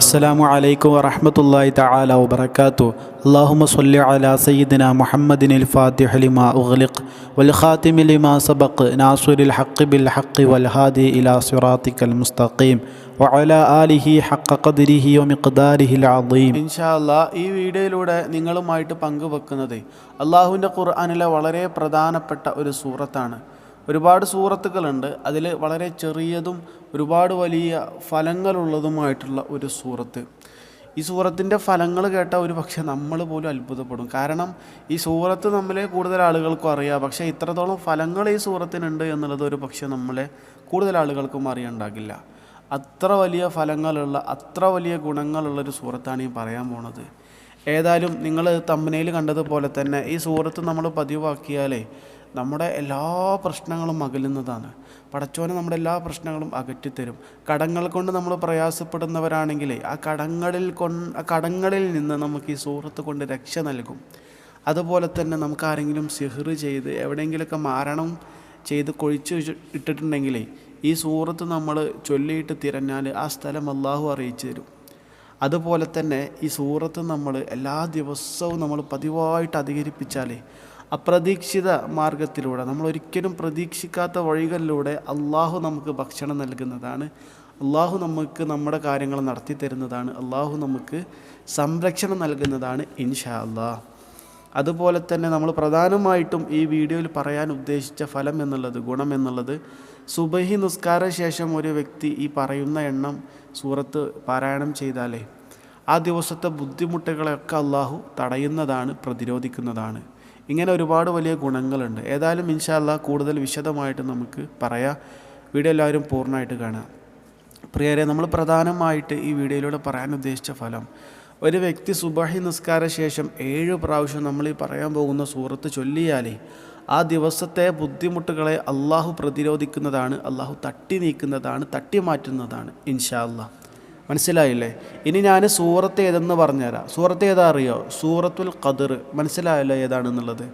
അസ്സലാമു അലൈക്കും വറഹമത്തല്ലാഹി തആല വബറകാതു അല്ലാഹുമ്മ സ്വല്ലി അലാ സയ്യിദിന മുഹമ്മദിനിൽ ഫാത്തിഹ ലിമാ ഉഗ്ലിഖ് വൽ ഖാതിമി ലിമാ സബഖ് നാസുരിൽ ഹഖ് ബിൽ ഹഖ് വൽ ഹാദി ഇലാ സിറാത്തിക്കൽ മുസ്തഖീം വഅലാ ആലിഹി ഹഖ ഖദ്രിഹി വമിഖ്ദാരിഹിൽ അദീം. ഇൻഷാ അല്ലാ ഈ വീഡിയോയിലൂടെ നിങ്ങളുമായിട്ട് പങ്കുവെക്കുന്നത് അള്ളാഹുവിന്റെ ഖുർആനിലെ വളരെ പ്രധാനപ്പെട്ട ഒരു സൂറത്താണ്. ഒരുപാട് സൂറത്തുകളുണ്ട്. അതിൽ വളരെ ചെറിയതും ഒരുപാട് വലിയ ഫലങ്ങളുള്ളതുമായിട്ടുള്ള ഒരു സൂറത്ത്. ഈ സൂറത്തിന്റെ ഫലങ്ങൾ കേട്ട ഒരു പക്ഷേ നമ്മൾ പോലും അത്ഭുതപ്പെടും. കാരണം ഈ സൂറത്ത് നമ്മളെ കൂടുതൽ ആളുകൾക്കും അറിയാം. പക്ഷേ ഇത്രത്തോളം ഫലങ്ങൾ ഈ സൂറത്തിനുണ്ട് എന്നുള്ളത് ഒരു പക്ഷേ നമ്മളെ കൂടുതൽ ആളുകൾക്കും അറിയണ്ടാകില്ല അത്ര വലിയ ഫലങ്ങളുള്ള അത്ര വലിയ ഗുണങ്ങളുള്ളൊരു സൂറത്താണ് ഈ പറയാൻ പോണത്. ഏതായാലും നിങ്ങൾ തമ്മനയിൽ കണ്ടതുപോലെ തന്നെ ഈ സൂറത്ത് നമ്മൾ പതിവാക്കിയാലേ നമ്മുടെ എല്ലാ പ്രശ്നങ്ങളും അകലുന്നതാണ്. പടച്ചോനെ നമ്മുടെ എല്ലാ പ്രശ്നങ്ങളും അകറ്റിത്തരും. കടങ്ങൾ കൊണ്ട് നമ്മൾ പ്രയാസപ്പെടുന്നവരാണെങ്കിലേ ആ കടങ്ങളിൽ ആ കടങ്ങളിൽ നിന്ന് നമുക്ക് ഈ സുഹൃത്ത് കൊണ്ട് രക്ഷ നൽകും. അതുപോലെ തന്നെ നമുക്ക് ആരെങ്കിലും സിഹർ ചെയ്ത് എവിടെയെങ്കിലുമൊക്കെ മാരണം ചെയ്ത് കൊഴിച്ച് ഇട്ടിട്ടുണ്ടെങ്കിലേ ഈ സൂറത്ത് നമ്മൾ ചൊല്ലിയിട്ട് തിരഞ്ഞാൽ ആ സ്ഥലം അള്ളാഹു അറിയിച്ചു തരും. അതുപോലെ തന്നെ ഈ സൂറത്ത് നമ്മൾ എല്ലാ ദിവസവും നമ്മൾ പതിവായിട്ട് അധികരിപ്പിച്ചാലേ അപ്രതീക്ഷിത മാർഗത്തിലൂടെ നമ്മൾ ഒരിക്കലും പ്രതീക്ഷിക്കാത്ത വഴികളിലൂടെ അള്ളാഹു നമുക്ക് ഭക്ഷണം നൽകുന്നതാണ്. അള്ളാഹു നമുക്ക് നമ്മുടെ കാര്യങ്ങൾ നടത്തി തരുന്നതാണ്. അള്ളാഹു നമുക്ക് സംരക്ഷണം നൽകുന്നതാണ് ഇൻഷാ അള്ളാഹ് അതുപോലെ തന്നെ നമ്മൾ പ്രധാനമായിട്ടും ഈ വീഡിയോയിൽ പറയാൻ ഉദ്ദേശിച്ച ഫലം എന്നുള്ളത് ഗുണം എന്നുള്ളത് സുബഹി നിസ്കാര ശേഷം ഒരു വ്യക്തി ഈ പറയുന്ന എണ്ണം സൂറത്ത് പാരായണം ചെയ്താലേ ആ ദിവസത്തെ ബുദ്ധിമുട്ടുകളെയൊക്കെ അള്ളാഹു തടയുന്നതാണ് പ്രതിരോധിക്കുന്നതാണ്. ഇങ്ങനെ ഒരുപാട് വലിയ ഗുണങ്ങളുണ്ട്. ഏതായാലും ഇൻഷാല്ല കൂടുതൽ വിശദമായിട്ട് നമുക്ക് പറയാം. വീഡിയോ എല്ലാവരും പൂർണമായിട്ട് കാണാം പ്രിയരെ നമ്മൾ പ്രധാനമായിട്ട് ഈ വീഡിയോയിലൂടെ പറയാൻ ഉദ്ദേശിച്ച ഫലം ഒരു വ്യക്തി സുബാഹി നിസ്കാര ശേഷം ഏഴ് പ്രാവശ്യം നമ്മൾ ഈ പറയാൻ പോകുന്ന സൂറത്ത് ചൊല്ലിയാലേ ആ ദിവസത്തെ ബുദ്ധിമുട്ടുകളെ അള്ളാഹു പ്രതിരോധിക്കുന്നതാണ് അള്ളാഹു തട്ടി നീക്കുന്നതാണ് തട്ടി മാറ്റുന്നതാണ് ഇൻഷാ അള്ളാഹ് മനസ്സിലായില്ലേ? ഇനി ഞാൻ സൂറത്ത് ഏതെന്ന് പറഞ്ഞുതരാം. സൂറത്ത് ഏതാ അറിയോ? സൂറത്തുൽ ഖദർ. മനസ്സിലായല്ലോ ഏതാണെന്നുള്ളത്.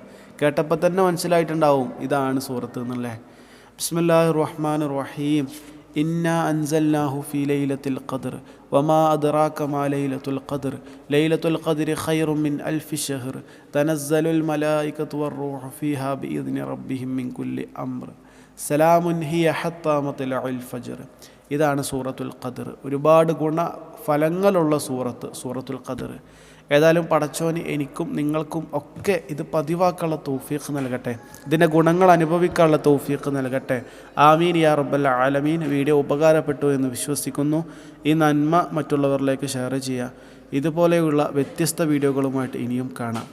കേട്ടപ്പോൾ തന്നെ മനസ്സിലായിട്ടുണ്ടാവും ഇതാണ് സൂറത്ത് എന്നല്ലേ. ബിസ്മില്ലാഹി റഹ്മാൻ റഹീം ഇന്ന അൻസൽനാഹു ഫി ലൈലത്തിൽ ഖദർ. വമാ അദ്റാക മാ ലൈലത്തുൽ ഖദർ. ലൈലത്തുൽ ഖദർ ഖൈറു മിൻ അൽഫി ഷഹർ തനസ്സലുൽ മലായികത്തു വറൂഹു ഫീഹാ ബിഇദ്നി റബ്ബിഹിം മിൻ കുല്ലി അംർ. സലാമുൻ ഹിയ ഹത്താ മത്ലഉൽ ഫജ്ർ ഇതാണ് സൂറത്തുൽ ഖദർ. ഒരുപാട് ഗുണ ഫലങ്ങളുള്ള സൂറത്ത് സൂറത്തുൽ ഖദർ. ഏതായാലും പടച്ചോന് എനിക്കും നിങ്ങൾക്കും ഒക്കെ ഇത് പതിവാക്കാനുള്ള തൗഫീഖ് നൽകട്ടെ. ഇതിന്റെ ഗുണങ്ങൾ അനുഭവിക്കാനുള്ള തൗഫീഖ് നൽകട്ടെ. ആമീൻ യാ റബ്ബൽ ആലമീൻ. വീഡിയോ ഉപകാരപ്പെട്ടു എന്ന് വിശ്വസിക്കുന്നു. ഈ നന്മ മറ്റുള്ളവരിലേക്ക് ഷെയർ ചെയ്യുക. ഇതുപോലെയുള്ള വ്യത്യസ്ത വീഡിയോകളുമായിട്ട് ഇനിയും കാണാം.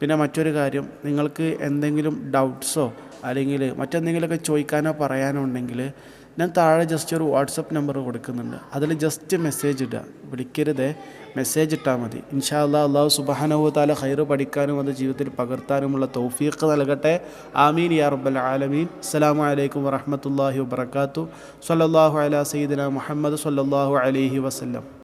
പിന്നെ മറ്റൊരു കാര്യം നിങ്ങൾക്ക് എന്തെങ്കിലും ഡൗട്ട്സോ അല്ലെങ്കിൽ മറ്റെന്തെങ്കിലുമൊക്കെ ചോദിക്കാനോ പറയാനോ ഉണ്ടെങ്കിൽ ഞാൻ താഴെ ജസ്റ്റ് ഒരു വാട്സപ്പ് നമ്പർ കൊടുക്കുന്നുണ്ട്. അതിൽ ജസ്റ്റ് മെസ്സേജ് ഇടുക വിളിക്കരുതേ. മെസ്സേജ് ഇട്ടാൽ മതി. ഇൻഷാ അല്ലാ അള്ളാഹു സുബാനഹു താല ഹൈറ് പഠിക്കാനും അത് ജീവിതത്തിൽ പകർത്താനുമുള്ള തൗഫീഖ് നൽകട്ടെ. ആമീൻ യാ റബ്ബൽ ആലമീൻ. അസ്സലാമു അലൈക്കും വറഹമത്തല്ലാഹി വബർക്കാത്തു സല്ലാഹു അല സയ്യിദിന മുഹമ്മദ് സല്ലാഹു അലൈഹി വസല്ലം.